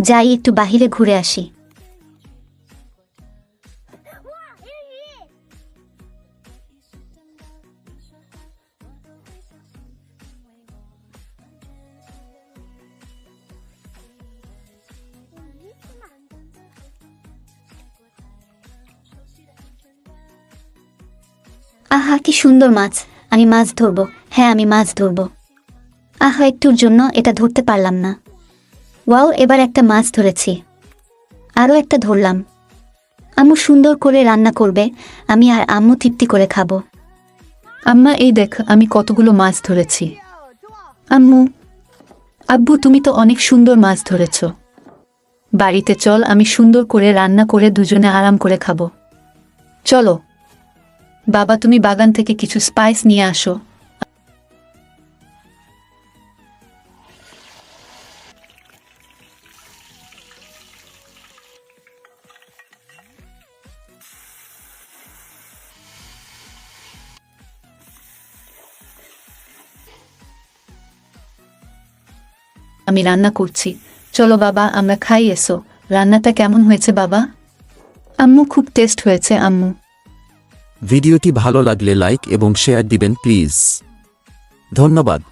যাই, একটু বাহিরে ঘুরে আসি। আহা, কি সুন্দর মাছ। আমি মাছ ধরবো। হ্যাঁ আমি মাছ ধরবো। আহা, একটুর জন্য এটা ধরতে পারলাম না। ওয়াও, এবার একটা মাছ ধরেছি। আরও একটা ধরলাম। আম্মু সুন্দর করে রান্না করবে, আমি আর আম্মু তৃপ্তি করে খাব। আম্মা, এই দেখ, আমি কতগুলো মাছ ধরেছি। আম্মু, আব্বু, তুমি তো অনেক সুন্দর মাছ ধরেছ। বাড়িতে চল, আমি সুন্দর করে রান্না করে দুজনে আরাম করে খাব। চলো। বাবা, তুমি বাগান থেকে কিছু স্পাইস নিয়ে আসো। আমি রান্না করছি। চলো বাবা, আমরা খাই এসো। রান্নাটা কেমন হয়েছে বাবা? আম্মু খুব টেস্ট হয়েছে, আম্মু। ভিডিওটি ভালো লাগলে লাইক এবং শেয়ার দিবেন, প্লিজ। ধন্যবাদ।